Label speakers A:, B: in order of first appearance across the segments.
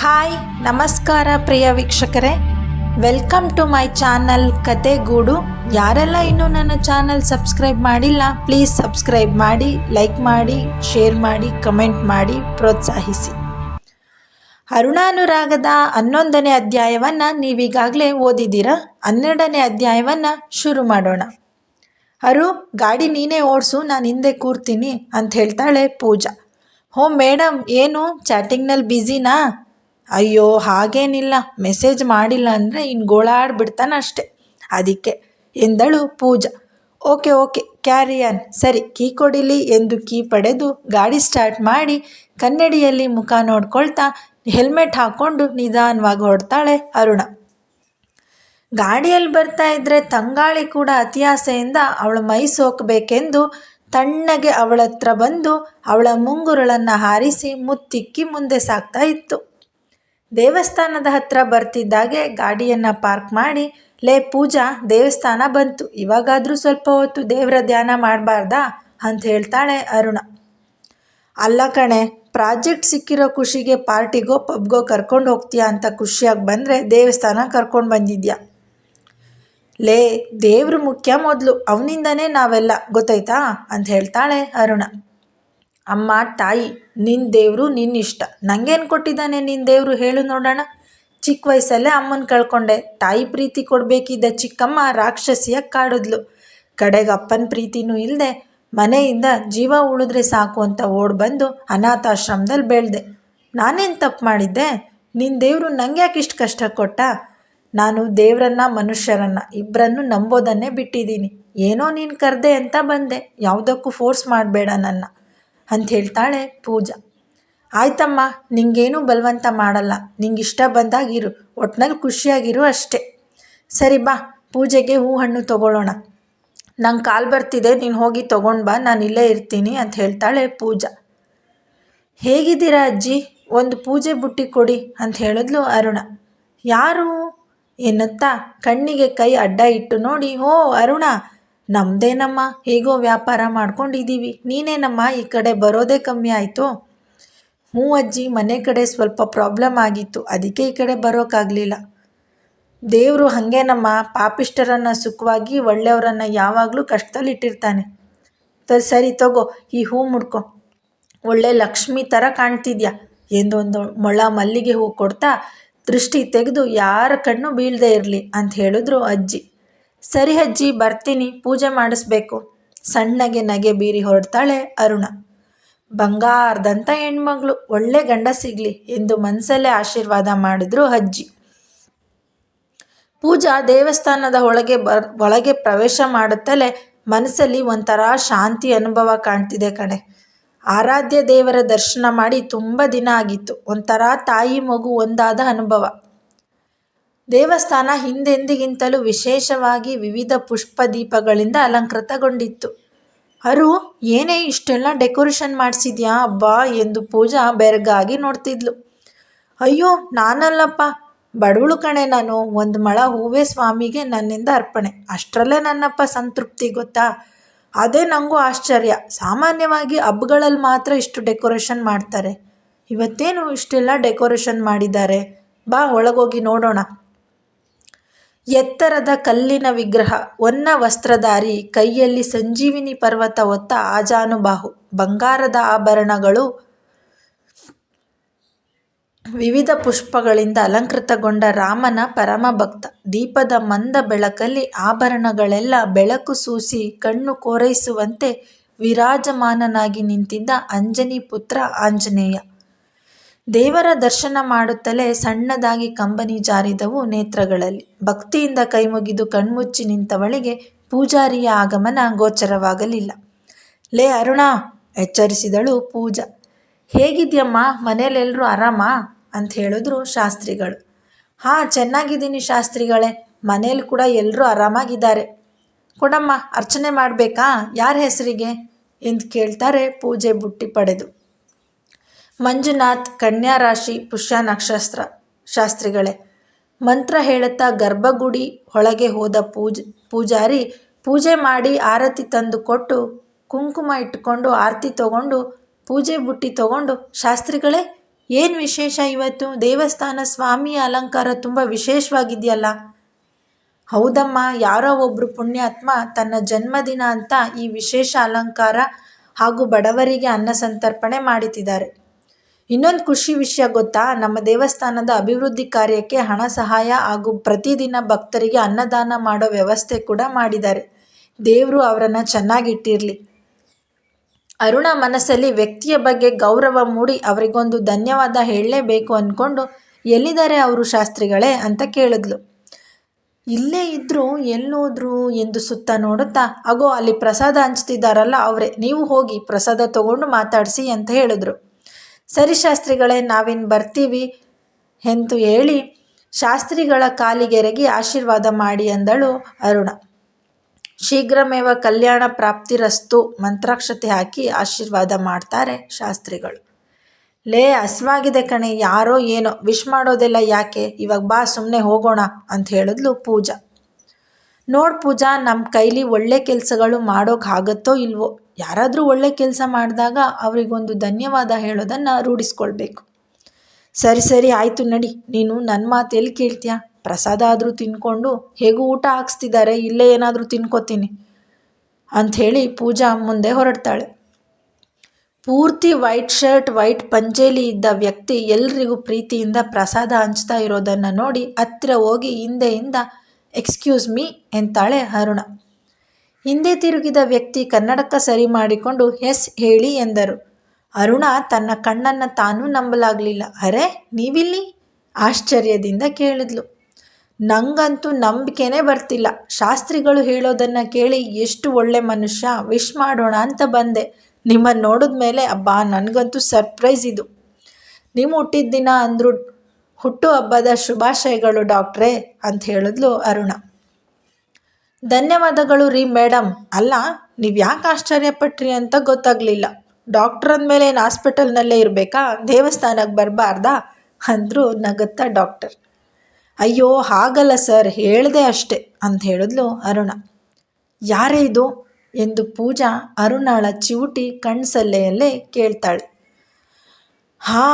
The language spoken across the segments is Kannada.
A: ಹಾಯ್, ನಮಸ್ಕಾರ ಪ್ರಿಯ ವೀಕ್ಷಕರೇ. Welcome to my channel Kathegoodu ಯಾರೆಲ್ಲ ಇನ್ನೂ ನನ್ನ ಚಾನಲ್ ಸಬ್ಸ್ಕ್ರೈಬ್ ಮಾಡಿಲ್ಲ ಪ್ಲೀಸ್ ಸಬ್ಸ್ಕ್ರೈಬ್ ಮಾಡಿ ಲೈಕ್ ಮಾಡಿ ಶೇರ್ ಮಾಡಿ ಕಮೆಂಟ್ ಮಾಡಿ, ಪ್ರೋತ್ಸಾಹಿಸಿ. ಅರುಣಾನುರಾಗದ ಹನ್ನೊಂದನೇ ಅಧ್ಯಾಯವನ್ನು ನೀವೀಗಾಗಲೇ ಓದಿದ್ದೀರಾ? ಹನ್ನೆರಡನೇ ಅಧ್ಯಾಯವನ್ನು ಶುರು ಮಾಡೋಣ. ಅರು, ಗಾಡಿ ನೀನೇ ಓಡಿಸು, ನಾನು ಹಿಂದೆ ಕೂರ್ತೀನಿ, ಅಂತ ಹೇಳ್ತಾಳೆ ಪೂಜಾ. ಹೋ ಮೇಡಮ್ ಏನು? ಚಾಟಿಂಗ್ನಲ್ಲಿ ಬ್ಯುಸಿನಾ ಅಯ್ಯೋ, ಹಾಗೇನಿಲ್ಲ. ಮೆಸೇಜ್ ಮಾಡಿಲ್ಲ ಅಂದರೆ ಇನ್ನು ಗೋಳಾಡ್ಬಿಡ್ತಾನೆ ಅಷ್ಟೆ. ಅದಕ್ಕೆ ಎಂದಳು Pooja. Okay okay carry on ಸರಿ, ಕೀ ಕೊಡಿಲಿ ಎಂದು ಕೀ ಪಡೆದು ಗಾಡಿ ಸ್ಟಾರ್ಟ್ ಮಾಡಿ ಕನ್ನಡಿಯಲ್ಲಿ ಮುಖ ನೋಡ್ಕೊಳ್ತಾ ಹೆಲ್ಮೆಟ್ ಹಾಕ್ಕೊಂಡು ನಿಧಾನವಾಗಿ ಹೊಡ್ತಾಳೆ ಅರುಣ. ಗಾಡಿಯಲ್ಲಿ ಬರ್ತಾ ಇದ್ರೆ ತಂಗಾಳಿ ಕೂಡ ಅತಿಯಾಸೆಯಿಂದ ಅವಳ ಮೈ ಸೋಕಬೇಕೆಂದು ತಣ್ಣಗೆ ಅವಳತ್ರ ಬಂದು ಅವಳ ಮುಂಗುರುಳನ್ನು ಹಾರಿಸಿ ಮುತ್ತಿಕ್ಕಿ ಮುಂದೆ ಸಾಗ್ತಾ ಇತ್ತು. ದೇವಸ್ಥಾನದ ಹತ್ರ ಬರ್ತಿದ್ದಾಗೆ ಗಾಡಿಯನ್ನು ಪಾರ್ಕ್ ಮಾಡಿ, ಲೇ ಪೂಜಾ, ದೇವಸ್ಥಾನ ಬಂತು, ಇವಾಗಾದರೂ ಸ್ವಲ್ಪ ಹೊತ್ತು ದೇವರ ಧ್ಯಾನ ಮಾಡಬಾರ್ದಾ? ಅಂತ ಹೇಳ್ತಾಳೆ ಅರುಣ. ಅಲ್ಲ ಕಣೆ, ಪ್ರಾಜೆಕ್ಟ್ ಸಿಕ್ಕಿರೋ ಖುಷಿಗೆ ಪಾರ್ಟಿಗೋ ಪಬ್ಗೋ ಕರ್ಕೊಂಡು ಹೋಗ್ತೀಯಾ ಅಂತ ಖುಷಿಯಾಗಿ ಬಂದರೆ ದೇವಸ್ಥಾನ ಕರ್ಕೊಂಡು ಬಂದಿದ್ಯಾ? ಲೇ, ದೇವ್ರ ಮುಖ್ಯ ಮೊದಲು, ಅವನಿಂದನೇ ನಾವೆಲ್ಲ, ಗೊತ್ತಾಯ್ತಾ? ಅಂತ ಹೇಳ್ತಾಳೆ ಅರುಣ. ಅಮ್ಮ, ತಾಯಿ ನಿನ್ನ ದೇವರು ನಿನ್ನ ಇಷ್ಟ. ನನಗೇನು ಕೊಟ್ಟಿದ್ದಾನೆ ನಿನ್ನ ದೇವರು ಹೇಳು ನೋಡೋಣ. ಚಿಕ್ಕ ವಯಸ್ಸಲ್ಲೇ ಅಮ್ಮನ ಕಳ್ಕೊಂಡೆ. ತಾಯಿ ಪ್ರೀತಿ ಕೊಡಬೇಕಿದ್ದ ಚಿಕ್ಕಮ್ಮ ರಾಕ್ಷಸಿಯ ಕಾಡಿದ್ಲು. ಕಡೆಗೆ ಅಪ್ಪನ ಪ್ರೀತಿನೂ ಇಲ್ಲದೆ ಮನೆಯಿಂದ ಜೀವ ಉಳಿದ್ರೆ ಸಾಕು ಅಂತ ಓಡ್ ಬಂದು ಅನಾಥಾಶ್ರಮದಲ್ಲಿ ಬೆಳೆದೆ. ನಾನೇನು ತಪ್ಪು ಮಾಡಿದ್ದೆ? ನಿನ್ನ ದೇವರು ನಂಗೆ ಯಾಕೆ ಇಷ್ಟು ಕಷ್ಟ ಕೊಟ್ಟ? ನಾನು ದೇವರನ್ನ, ಮನುಷ್ಯರನ್ನ ಇಬ್ಬರನ್ನು ನಂಬೋದನ್ನೇ ಬಿಟ್ಟಿದ್ದೀನಿ. ಏನೋ ನೀನು ಕರೆದೆ ಅಂತ ಬಂದೆ. ಯಾವುದಕ್ಕೂ ಫೋರ್ಸ್ ಮಾಡಬೇಡ ನನ್ನ. ಅಂತ ಹೇಳ್ತಾಳೆ ಪೂಜಾ. ಆಯ್ತಮ್ಮ, ನಿಂಗೇನು ಬಲವಂತ ಮಾಡಲ್ಲ. ನಿಂಗೆ ಇಷ್ಟ ಬಂದಾಗಿರು ಒಟ್ನಲ್ಲಿ ಖುಷಿಯಾಗಿರು ಅಷ್ಟೇ. ಸರಿ ಬಾ, ಪೂಜೆಗೆ ಹೂ ಹಣ್ಣು ತಗೊಳ್ಳೋಣ. ನಂಗೆ ಕಾಲು ಬರ್ತಿದೆ, ನೀನು ಹೋಗಿ ತೊಗೊಂಡು ಬಾ. ನಾನು ಇಲ್ಲೇ ಇರ್ತೀನಿ ಅಂತ ಹೇಳ್ತಾಳೆ ಪೂಜಾ. ಹೇಗಿದ್ದೀರಾ ಅಜ್ಜಿ? ಒಂದು ಪೂಜೆ ಬುಟ್ಟಿ ಕೊಡಿ ಅಂತ ಹೇಳಿದ್ಲು ಅರುಣ. ಯಾರು? ಎನ್ನುತ್ತಾ ಕಣ್ಣಿಗೆ ಕೈ ಅಡ್ಡ ಇಟ್ಟು ನೋಡಿ, ಓ, ಅರುಣ ನಮ್ಮದೇನಮ್ಮ ಹೇಗೋ ವ್ಯಾಪಾರ ಮಾಡ್ಕೊಂಡಿದ್ದೀವಿ ನೀನೇನಮ್ಮ ಈ ಕಡೆ ಬರೋದೇ ಕಮ್ಮಿ ಆಯಿತು. ಹ್ಞೂ ಅಜ್ಜಿ, ಮನೆ ಕಡೆ ಸ್ವಲ್ಪ ಪ್ರಾಬ್ಲಮ್ ಆಗಿತ್ತು. ಅದಕ್ಕೆ ಈ ಕಡೆ ಬರೋಕ್ಕಾಗಲಿಲ್ಲ ದೇವರು ಹಾಗೇನಮ್ಮ ಪಾಪಿಷ್ಟರನ್ನು ಸುಖವಾಗಿ ಒಳ್ಳೆಯವರನ್ನು ಯಾವಾಗಲೂ ಕಷ್ಟದಲ್ಲಿ ಇಟ್ಟಿರ್ತಾನೆ ತ, ಸರಿ ತಗೋ, ಈ ಹೂ ಮುಡ್ಕೊ. ಒಳ್ಳೆ ಲಕ್ಷ್ಮಿ ಥರ ಕಾಣ್ತಿದ್ಯಾ? ಎಂದೊಂದು ಮೊಳ ಮಲ್ಲಿಗೆ ಹೂ ಕೊಡ್ತಾ ದೃಷ್ಟಿ ತೆಗೆದು ಯಾರ ಕಣ್ಣು ಬೀಳದೆ ಇರಲಿ ಅಂತ ಹೇಳಿದ್ರು ಅಜ್ಜಿ. ಸರಿ ಅಜ್ಜಿ, ಬರ್ತೀನಿ, ಪೂಜೆ ಮಾಡಿಸ್ಬೇಕು. ಸಣ್ಣಗೆ ನಗೆ ಬೀರಿ ಹೊರಡ್ತಾಳೆ ಅರುಣ. ಬಂಗಾರದಂಥ ಹೆಣ್ಮಗಳು, ಒಳ್ಳೆ ಗಂಡ ಸಿಗಲಿ ಎಂದು ಮನಸಲ್ಲೇ ಆಶೀರ್ವಾದ ಮಾಡಿದ್ರು ಅಜ್ಜಿ. ಪೂಜಾ ದೇವಸ್ಥಾನದ ಒಳಗೆ ಬರ್, ಒಳಗೆ ಪ್ರವೇಶ ಮಾಡುತ್ತಲೇ ಮನಸ್ಸಲ್ಲಿ ಒಂಥರ ಶಾಂತಿ ಅನುಭವ ಕಾಣ್ತಿದೆ ಕಣೆ. ಆರಾಧ್ಯ ದೇವರ ದರ್ಶನ ಮಾಡಿ ತುಂಬ ದಿನ ಆಗಿತ್ತು. ಒಂಥರ ತಾಯಿ ಮಗು ಒಂದಾದ ಅನುಭವ. ದೇವಸ್ಥಾನ ಹಿಂದೆಂದಿಗಿಂತಲೂ ವಿಶೇಷವಾಗಿ ವಿವಿಧ ಪುಷ್ಪ ದೀಪಗಳಿಂದ ಅಲಂಕೃತಗೊಂಡಿತ್ತು. ಅರು, ಏನೇ ಇಷ್ಟೆಲ್ಲ ಡೆಕೋರೇಷನ್ ಮಾಡಿಸಿದ್ಯಾ ಅಬ್ಬಾ ಎಂದು ಪೂಜಾ ಬೆರಗಾಗಿ ನೋಡ್ತಿದ್ಲು. ಅಯ್ಯೋ, ನಾನಲ್ಲಪ್ಪ, ಬಡವಳು ಕಣೆ ನಾನು, ಒಂದು ಮಳ ಹೂವೇ ಸ್ವಾಮಿಗೆ ನನ್ನಿಂದ ಅರ್ಪಣೆ. ಅಷ್ಟರಲ್ಲೇ ನನ್ನಪ್ಪ ಸಂತೃಪ್ತಿ, ಗೊತ್ತಾ? ಅದೇ ನನಗೂ ಆಶ್ಚರ್ಯ. ಸಾಮಾನ್ಯವಾಗಿ ಹಬ್ಬಗಳಲ್ಲಿ ಮಾತ್ರ ಇಷ್ಟು ಡೆಕೋರೇಷನ್ ಮಾಡ್ತಾರೆ. ಇವತ್ತೇನು ಇಷ್ಟೆಲ್ಲ ಡೆಕೋರೇಷನ್ ಮಾಡಿದ್ದಾರೆ? ಬಾ, ಒಳಗೋಗಿ ನೋಡೋಣ. ಎತ್ತರದ ಕಲ್ಲಿನ ವಿಗ್ರಹ, ಒನ್ನ ವಸ್ತ್ರಧಾರಿ, ಕೈಯಲ್ಲಿ ಸಂಜೀವಿನಿ ಪರ್ವತ ಹೊತ್ತ ಆಜಾನುಬಾಹು, ಬಂಗಾರದ ಆಭರಣಗಳು, ವಿವಿಧ ಪುಷ್ಪಗಳಿಂದ ಅಲಂಕೃತಗೊಂಡ ರಾಮನ ಪರಮ ಭಕ್ತ ದೀಪದ ಮಂದ ಬೆಳಕಲ್ಲಿ ಆಭರಣಗಳೆಲ್ಲ ಬೆಳಕು ಸೂಸಿ ಕಣ್ಣು ಕೋರೈಸುವಂತೆ ವಿರಾಜಮಾನನಾಗಿ ನಿಂತಿದ್ದ ಅಂಜನಿ ಪುತ್ರ ಆಂಜನೇಯ. ದೇವರ ದರ್ಶನ ಮಾಡುತ್ತಲೇ ಸಣ್ಣದಾಗಿ ಕಂಬನಿ ಜಾರಿದವು ನೇತ್ರಗಳಲ್ಲಿ. ಭಕ್ತಿಯಿಂದ ಕೈಮುಗಿದು ಕಣ್ಮುಚ್ಚಿ ನಿಂತವಳಿಗೆ ಪೂಜಾರಿಯ ಆಗಮನ ಗೋಚರವಾಗಲಿಲ್ಲ. ಲೇ ಅರುಣ, ಎಚ್ಚರಿಸಿದಳು ಪೂಜಾ. ಹೇಗಿದ್ಯಮ್ಮ ಮನೇಲೆಲ್ಲರೂ ಆರಾಮಾ? ಅಂತ ಹೇಳಿದ್ರು ಶಾಸ್ತ್ರಿಗಳು. ಹಾಂ, ಚೆನ್ನಾಗಿದ್ದೀನಿ ಶಾಸ್ತ್ರಿಗಳೇ ಮನೇಲಿ ಕೂಡ ಎಲ್ಲರೂ ಆರಾಮಾಗಿದ್ದಾರೆ. ಕೊಡಮ್ಮ, ಅರ್ಚನೆ ಮಾಡಬೇಕಾ? ಯಾರ ಹೆಸರಿಗೆ? ಎಂದು ಕೇಳ್ತಾರೆ ಪೂಜೆ ಬುಟ್ಟಿ ಪಡೆದು. ಮಂಜುನಾಥ್, ಕನ್ಯಾ ರಾಶಿ, ಪುಷ್ಯ ನಕ್ಷತ್ರ ಶಾಸ್ತ್ರಿಗಳೇ. ಮಂತ್ರ ಹೇಳುತ್ತಾ ಗರ್ಭಗುಡಿ ಒಳಗೆ ಹೋದ ಪೂಜ್, ಪೂಜಾರಿ ಪೂಜೆ ಮಾಡಿ ಆರತಿ ತಂದು ಕೊಟ್ಟು ಕುಂಕುಮ ಇಟ್ಟುಕೊಂಡು ಆರತಿ ತಗೊಂಡು ಪೂಜೆ ಬುಟ್ಟಿ ತಗೊಂಡು ಶಾಸ್ತ್ರಿಗಳೇ, ಏನು ವಿಶೇಷ ಇವತ್ತು? ದೇವಸ್ಥಾನ ಸ್ವಾಮಿಯ ಅಲಂಕಾರ ತುಂಬ ವಿಶೇಷವಾಗಿದೆಯಲ್ಲ. ಹೌದಮ್ಮ, ಯಾರೋ ಒಬ್ಬರು ಪುಣ್ಯಾತ್ಮ ತನ್ನ ಜನ್ಮದಿನ ಅಂತ ಈ ವಿಶೇಷ ಅಲಂಕಾರ ಹಾಗೂ ಬಡವರಿಗೆ ಅನ್ನ ಸಂತರ್ಪಣೆ ಮಾಡುತ್ತಿದ್ದಾರೆ ಇನ್ನೊಂದು ಖುಷಿ ವಿಷಯ ಗೊತ್ತಾ? ನಮ್ಮ ದೇವಸ್ಥಾನದ ಅಭಿವೃದ್ಧಿ ಕಾರ್ಯಕ್ಕೆ ಹಣ ಸಹಾಯ ಹಾಗೂ ಪ್ರತಿದಿನ ಭಕ್ತರಿಗೆ ಅನ್ನದಾನ ಮಾಡೋ ವ್ಯವಸ್ಥೆ ಕೂಡ ಮಾಡಿದ್ದಾರೆ. ದೇವರು ಅವರನ್ನು ಚೆನ್ನಾಗಿಟ್ಟಿರಲಿ. ಅರುಣ ಮನಸ್ಸಲ್ಲಿ ವ್ಯಕ್ತಿಯ ಬಗ್ಗೆ ಗೌರವ ಮೂಡಿ ಅವರಿಗೊಂದು ಧನ್ಯವಾದ ಹೇಳಲೇಬೇಕು ಅಂದ್ಕೊಂಡು ಎಲ್ಲಿದ್ದಾರೆ ಅವರು ಶಾಸ್ತ್ರಿಗಳೇ ಅಂತ ಕೇಳಿದ್ಲು. ಇಲ್ಲೇ ಇದ್ದರೂ ಎಲ್ಲೋದ್ರು ಎಂದು ಸುತ್ತ ನೋಡುತ್ತಾ, ಅಗೋ ಅಲ್ಲಿ ಪ್ರಸಾದ ಹಂಚ್ತಿದ್ದಾರಲ್ಲ ಅವರೇ, ನೀವು ಹೋಗಿ ಪ್ರಸಾದ ತಗೊಂಡು ಮಾತಾಡಿಸಿ ಅಂತ ಹೇಳಿದ್ರು. ಸರಿ ಶಾಸ್ತ್ರಿಗಳೇ ನಾವಿನ್ನು ಬರ್ತೀವಿ ಎಂದು ಹೇಳಿ ಶಾಸ್ತ್ರಿಗಳ ಕಾಲಿಗೆರಗಿ ಆಶೀರ್ವಾದ ಮಾಡಿ ಅಂದಳು ಅರುಣ. ಶೀಘ್ರಮೇವ ಕಲ್ಯಾಣ ಪ್ರಾಪ್ತಿರಸ್ತು ಮಂತ್ರಾಕ್ಷತೆ ಹಾಕಿ ಆಶೀರ್ವಾದ ಮಾಡ್ತಾರೆ ಶಾಸ್ತ್ರಿಗಳು. ಲೇ, ಹಸ್ವಾಗಿದೆ ಕಣೆ, ಯಾರೋ ಏನೋ, ವಿಶ್ ಮಾಡೋದೆಲ್ಲ ಯಾಕೆ? ಇವಾಗ ಬಾ ಸುಮ್ಮನೆ ಹೋಗೋಣ ಅಂತ ಹೇಳಿದ್ಲು ಪೂಜಾ. ನೋಡು ಪೂಜಾ ನಮ್ಮ ಕೈಲಿ ಒಳ್ಳೆ ಕೆಲಸಗಳು ಮಾಡೋಕ್ಕಾಗತ್ತೋ ಇಲ್ವೋ? ಯಾರಾದರೂ ಒಳ್ಳೆ ಕೆಲಸ ಮಾಡಿದಾಗ ಅವರಿಗೊಂದು ಧನ್ಯವಾದ ಹೇಳೋದನ್ನು ರೂಢಿಸ್ಕೊಳ್ಬೇಕು. ಸರಿ ಸರಿ, ಆಯಿತು ನಡಿ. ನೀನು ನನ್ನ ಮಾತು ಎಲ್ಲಿ ಕೇಳ್ತೀಯ? ಪ್ರಸಾದ ಆದರೂ ತಿನ್ಕೊಂಡು ಹೇಗೂ ಊಟ ಹಾಕ್ಸ್ತಿದ್ದಾರೆ ಇಲ್ಲೇ ಏನಾದರೂ ತಿನ್ಕೋತೀನಿ ಅಂಥೇಳಿ ಪೂಜಾ ಮುಂದೆ ಹೊರಡ್ತಾಳೆ. ಪೂರ್ತಿ ವೈಟ್ ಶರ್ಟ್, ವೈಟ್ ಪಂಚೇಲಿ ಇದ್ದ ವ್ಯಕ್ತಿ ಎಲ್ರಿಗೂ ಪ್ರೀತಿಯಿಂದ ಪ್ರಸಾದ ಹಂಚ್ತಾ ಇರೋದನ್ನು ನೋಡಿ ಹತ್ತಿರ ಹೋಗಿ ಹಿಂದೆಯಿಂದ, ಎಕ್ಸ್ಕ್ಯೂಸ್ ಮೀ ಎಂತಾಳೆ ಅರುಣ. ಹಿಂದೆ ತಿರುಗಿದ ವ್ಯಕ್ತಿ ಕನ್ನಡಕ ಸರಿ ಮಾಡಿಕೊಂಡು, ಎಸ್, ಹೇಳಿ ಎಂದರು. ಅರುಣ ತನ್ನ ಕಣ್ಣನ್ನು ತಾನೂ ನಂಬಲಾಗಲಿಲ್ಲ. ಅರೆ, ನೀವಿಲ್ಲಿ? ಆಶ್ಚರ್ಯದಿಂದ ಕೇಳಿದ್ಲು. ನಂಗಂತೂ ನಂಬಿಕೆನೇ ಬರ್ತಿಲ್ಲ. ಶಾಸ್ತ್ರಿಗಳು ಹೇಳೋದನ್ನು ಕೇಳಿ ಎಷ್ಟು ಒಳ್ಳೆ ಮನುಷ್ಯ, ವಿಶ್ ಮಾಡೋಣ ಅಂತ ಬಂದೆ. ನಿಮ್ಮನ್ನು ನೋಡಿದ ಮೇಲೆ, ಅಬ್ಬಾ, ನನಗಂತೂ ಸರ್ಪ್ರೈಸ್ ಇದು. ನಿಮ್ಮ ಹುಟ್ಟಿದ ದಿನ ಅಂದರು ಹುಟ್ಟು ಹಬ್ಬದ ಶುಭಾಶಯಗಳು ಡಾಕ್ಟ್ರೇ ಅಂತ ಹೇಳಿದ್ಲು ಅರುಣ. ಧನ್ಯವಾದಗಳು ರೀ ಮೇಡಮ್ ಅಲ್ಲ, ನೀವು ಯಾಕೆ ಆಶ್ಚರ್ಯಪಟ್ರಿ ಅಂತ ಗೊತ್ತಾಗಲಿಲ್ಲ. ಡಾಕ್ಟ್ರ್ ಅಂದಮೇಲೆ ಏನು ಹಾಸ್ಪಿಟಲ್ನಲ್ಲೇ ಇರಬೇಕಾ? ದೇವಸ್ಥಾನಕ್ಕೆ ಬರಬಾರ್ದಾ? ಅಂದರು ನಗುತ್ತಾ ಡಾಕ್ಟರ್. ಅಯ್ಯೋ, ಹಾಗಲ್ಲ ಸರ್, ಹೇಳಿದೆ ಅಷ್ಟೆ ಅಂತ ಹೇಳಿದ್ಲು ಅರುಣ. ಯಾರೇ ಇದು? ಎಂದು ಪೂಜಾ ಅರುಣಾಳ ಚಿವುಟಿ ಕಣ್ಸಲ್ಲೆಯಲ್ಲೇ ಕೇಳ್ತಾಳೆ. ಹಾ,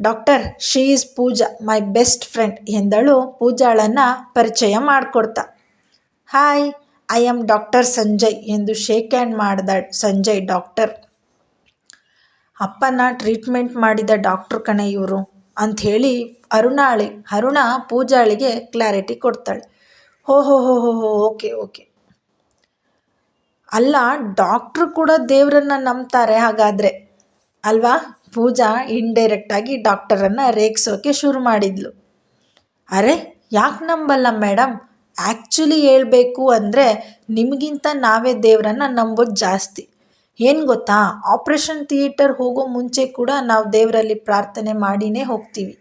A: doctor, she is Pooja, my best friend ಎಂದಳು ಪೂಜಾಳನ್ನು ಪರಿಚಯ ಮಾಡಿಕೊಡ್ತಾ. Hi I am doctor Sanjay ಎಂದು ಶೇಕ್ ಹ್ಯಾಂಡ್ ಮಾಡಿದ ಸಂಜಯ್ ಡಾಕ್ಟರ್ ಅಪ್ಪನ ಟ್ರೀಟ್ಮೆಂಟ್ ಮಾಡಿದ ಡಾಕ್ಟ್ರು ಕಣೆ ಇವರು ಅಂಥೇಳಿ ಅರುಣಾಳಿ, ಅರುಣ ಪೂಜಾಳಿಗೆ ಕ್ಲಾರಿಟಿ ಕೊಡ್ತಾಳೆ. ಹೋ ಹೋ ಹೋ ಹೋ ಹೋ ಓಕೆ ಓಕೆ ಅಲ್ಲ ಡಾಕ್ಟ್ರು ಕೂಡ ದೇವರನ್ನ ನಂಬ್ತಾರೆ ಹಾಗಾದರೆ. ಅಲ್ವಾ? ಪೂಜಾ ಇಂಡೈರೆಕ್ಟಾಗಿ ಡಾಕ್ಟರನ್ನು ರೇಗಿಸೋಕೆ ಶುರು ಮಾಡಿದ್ಲು. ಅರೆ, ಯಾಕೆ ನಂಬಲ್ಲ ಮೇಡಮ್ ಆ್ಯಕ್ಚುಲಿ ಹೇಳಬೇಕು ಅಂದರೆ ನಿಮಗಿಂತ ನಾವೇ ದೇವರನ್ನ ನಂಬೋದು ಜಾಸ್ತಿ. ಏನು ಗೊತ್ತಾ? ಆಪ್ರೇಷನ್ ಥಿಯೇಟರ್ ಹೋಗೋ ಮುಂಚೆ ಕೂಡ ನಾವು ದೇವರಲ್ಲಿ ಪ್ರಾರ್ಥನೆ ಮಾಡಿನೇ ಹೋಗ್ತೀವಿ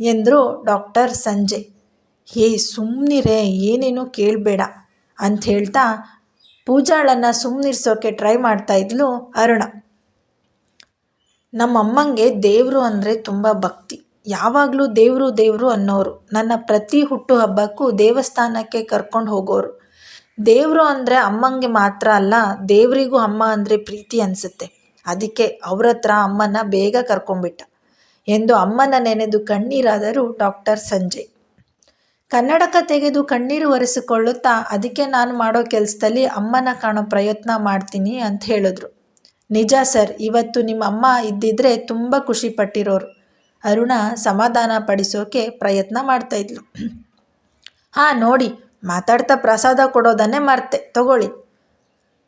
A: ಎಂದರು ಡಾಕ್ಟರ್ ಸಂಜೆ. ಹೇ ಸುಮ್ಮನಿರೇ ಏನೇನೋ ಕೇಳಬೇಡ ಅಂತ ಹೇಳ್ತಾ ಪೂಜಾಳನ್ನು ಸುಮ್ಮನಿರ್ಸೋಕೆ ಟ್ರೈ ಮಾಡ್ತಾಯಿದ್ಲು ಅರುಣ. ನಮ್ಮಮ್ಮಂಗೆ ದೇವರು ಅಂದರೆ ತುಂಬ ಭಕ್ತಿ. ಯಾವಾಗಲೂ ದೇವರು ದೇವರು ಅನ್ನೋರು. ನನ್ನ ಪ್ರತಿ ಹುಟ್ಟುಹಬ್ಬಕ್ಕೂ ದೇವಸ್ಥಾನಕ್ಕೆ ಕರ್ಕೊಂಡು ಹೋಗೋರು. ದೇವರು ಅಂದರೆ ಅಮ್ಮಂಗೆ ಮಾತ್ರ ಅಲ್ಲ, ದೇವರಿಗೂ ಅಮ್ಮ ಅಂದರೆ ಪ್ರೀತಿ ಅನಿಸುತ್ತೆ. ಅದಕ್ಕೆ ಅವ್ರ ಹತ್ರ ಅಮ್ಮನ ಬೇಗ ಕರ್ಕೊಂಡ್ಬಿಟ್ಟ. ಎಂದು ಅಮ್ಮನ ನೆನೆದು ಕಣ್ಣೀರಾದರು ಡಾಕ್ಟರ್ ಸಂಜಯ್. ಕನ್ನಡಕ ತೆಗೆದು ಕಣ್ಣೀರು ಒರೆಸಿಕೊಳ್ಳುತ್ತಾ, ಅದಕ್ಕೆ ನಾನು ಮಾಡೋ ಕೆಲಸದಲ್ಲಿ ಅಮ್ಮನ ಕಾಣೋ ಪ್ರಯತ್ನ ಮಾಡ್ತೀನಿ ಅಂತ ಹೇಳಿದ್ರು. ನಿಜ ಸರ್, ಇವತ್ತು ನಿಮ್ಮ ಅಮ್ಮ ಇದ್ದಿದ್ರೆ ತುಂಬ ಖುಷಿ ಪಟ್ಟಿರೋರು. ಅರುಣ ಸಮಾಧಾನ ಪಡಿಸೋಕೆ ಪ್ರಯತ್ನ ಮಾಡ್ತಾಯಿದ್ಲು ಹಾಂ, ನೋಡಿ, ಮಾತಾಡ್ತಾ ಪ್ರಸಾದ ಕೊಡೋದನ್ನೇ ಮರ್ತೆ, ತಗೊಳ್ಳಿ.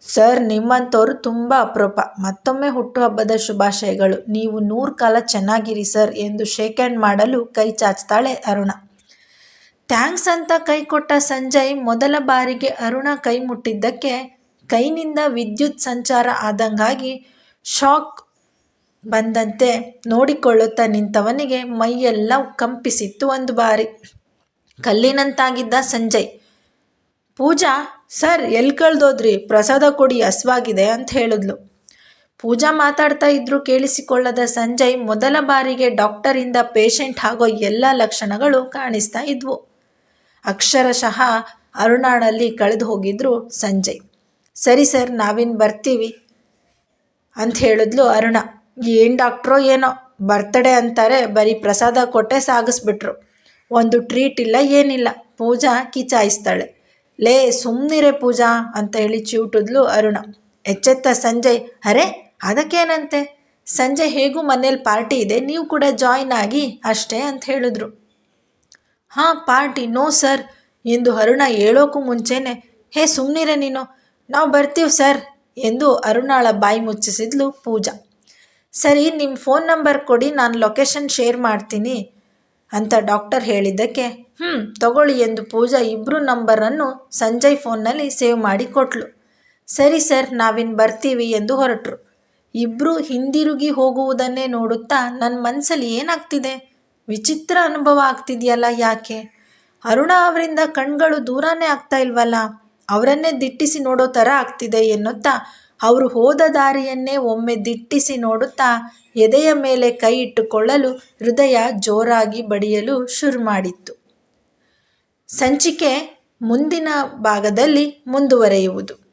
A: ಸರ್, ನಿಮ್ಮಂಥವ್ರು ತುಂಬ ಅಪರೂಪ. ಮತ್ತೊಮ್ಮೆ ಹುಟ್ಟುಹಬ್ಬದ ಶುಭಾಶಯಗಳು. ನೀವು ನೂರು ಕಾಲ ಚೆನ್ನಾಗಿರಿ ಸರ್ ಎಂದು ಶೇಕ್ ಹ್ಯಾಂಡ್ ಮಾಡಲು ಕೈ ಚಾಚ್ತಾಳೆ ಅರುಣ. ಥ್ಯಾಂಕ್ಸ್ ಅಂತ ಕೈ ಕೊಟ್ಟ ಸಂಜಯ್ ಮೊದಲ ಬಾರಿಗೆ ಅರುಣ ಕೈ ಮುಟ್ಟಿದ್ದಕ್ಕೆ ಕೈನಿಂದ ವಿದ್ಯುತ್ ಸಂಚಾರ ಆದಂಗಾಗಿ ಶಾಕ್ ಬಂದಂತೆ ನೋಡಿಕೊಳ್ಳುತ್ತಾ ನಿಂತವನಿಗೆ ಮೈಯೆಲ್ಲ ಕಂಪಿಸಿತ್ತು ಒಂದು ಬಾರಿ. ಕಲ್ಲಿನಂತಾಗಿದ್ದ ಸಂಜಯ್, ಪೂಜಾ, ಸರ್, ಎಲ್ಲಿ ಕಳ್ದೋದ್ರಿ? ಪ್ರಸಾದ ಕೊಡಿ, ಹಸ್ವಾಗಿದೆ ಅಂತ ಹೇಳಿದ್ಲು. ಪೂಜಾ ಮಾತಾಡ್ತಾ ಇದ್ರು ಕೇಳಿಸಿಕೊಳ್ಳದ ಸಂಜಯ್ ಮೊದಲ ಬಾರಿಗೆ ಡಾಕ್ಟರಿಂದ ಪೇಷಂಟ್ ಆಗೋ ಎಲ್ಲ ಲಕ್ಷಣಗಳು ಕಾಣಿಸ್ತಾ ಇದ್ವು. ಅಕ್ಷರಶಃ ಅರುಣಾಳಲ್ಲಿ ಕಳೆದು ಹೋಗಿದ್ರು ಸಂಜಯ್. ಸರಿ ಸರ್, ನಾವಿನ್ ಬರ್ತೀವಿ ಅಂತ ಹೇಳಿದ್ಲು ಅರುಣ. ಏನು ಡಾಕ್ಟ್ರೋ ಏನೋ ಬರ್ತಡೇ ಅಂತಾರೆ, ಬರೀ ಪ್ರಸಾದ ಕೊಟ್ಟೆ ಸಾಗಿಸ್ಬಿಟ್ರು. ಒಂದು ಟ್ರೀಟ್ ಇಲ್ಲ, ಏನಿಲ್ಲ. ಪೂಜಾ ಕಿಚಾಯಿಸ್ತಾಳೆ. ಲೇ ಸುಮ್ಮನಿರೆ ಪೂಜಾ ಅಂತ ಹೇಳಿ ಚಿವುಟಿದ್ಲು ಅರುಣ. ಎಚ್ಚೆತ್ತ ಸಂಜಯ್, ಅರೆ, ಅದಕ್ಕೇನಂತೆ? ಸಂಜೆ ಹೇಗೂ ಮನೇಲಿ ಪಾರ್ಟಿ ಇದೆ, ನೀವು ಕೂಡ ಜಾಯ್ನ್ ಆಗಿ ಅಷ್ಟೇ ಅಂತ ಹೇಳಿದ್ರು. ಹಾಂ ಪಾರ್ಟಿ ನೋ ಸರ್ ಎಂದು ಅರುಣ ಹೇಳೋಕ್ಕೂ ಮುಂಚೆನೆ, ಹೇ ಸುಮ್ಮನಿರೆ ನೀನು. ನಾವು ಬರ್ತೀವಿ ಸರ್ ಎಂದು ಅರುಣಾಳ ಬಾಯಿ ಮುಚ್ಚಿಸಿದ್ಲು ಪೂಜಾ. ಸರಿ ನಿಮ್ಮ ಫೋನ್ ನಂಬರ್ ಕೊಡಿ, ನಾನು ಲೊಕೇಶನ್ ಶೇರ್ ಮಾಡ್ತೀನಿ ಅಂತ ಡಾಕ್ಟರ್ ಹೇಳಿದ್ದಕ್ಕೆ. ಹ್ಞೂ ತಗೊಳ್ಳಿ ಎಂದು ಪೂಜಾ ಇಬ್ಬರು ನಂಬರನ್ನು ಸಂಜಯ್ ಫೋನ್ನಲ್ಲಿ ಸೇವ್ ಮಾಡಿ ಕೊಟ್ಲು. ಸರಿ ಸರ್ ನಾವಿನ್ನು ಬರ್ತೀವಿ ಎಂದು ಹೊರಟರು. ಇಬ್ಬರು ಹಿಂದಿರುಗಿ ಹೋಗುವುದನ್ನೇ ನೋಡುತ್ತಾ ನನ್ನ ಮನಸ್ಸಲ್ಲಿ ಏನಾಗ್ತಿದೆ? ವಿಚಿತ್ರ ಅನುಭವ ಆಗ್ತಿದೆಯಲ್ಲ ಯಾಕೆ? ಅರುಣ ಅವರಿಂದ ಕಣ್ಗಳು ದೂರನೇ ಆಗ್ತಾ ಇಲ್ವಲ್ಲ? ಅವರನ್ನೇ ದಿಟ್ಟಿಸಿ ನೋಡೋ ಥರ ಆಗ್ತಿದೆ ಎನ್ನುತ್ತಾ ಅವರು ಹೋದ ದಾರಿಯನ್ನೇ ಒಮ್ಮೆ ದಿಟ್ಟಿಸಿ ನೋಡುತ್ತಾ ಎದೆಯ ಮೇಲೆ ಕೈ ಇಟ್ಟುಕೊಳ್ಳಲು ಹೃದಯ ಜೋರಾಗಿ ಬಡಿಯಲು ಶುರು ಮಾಡಿತ್ತು ಸಂಚಿಕೆ ಮುಂದಿನ ಭಾಗದಲ್ಲಿ ಮುಂದುವರೆಯುವುದು.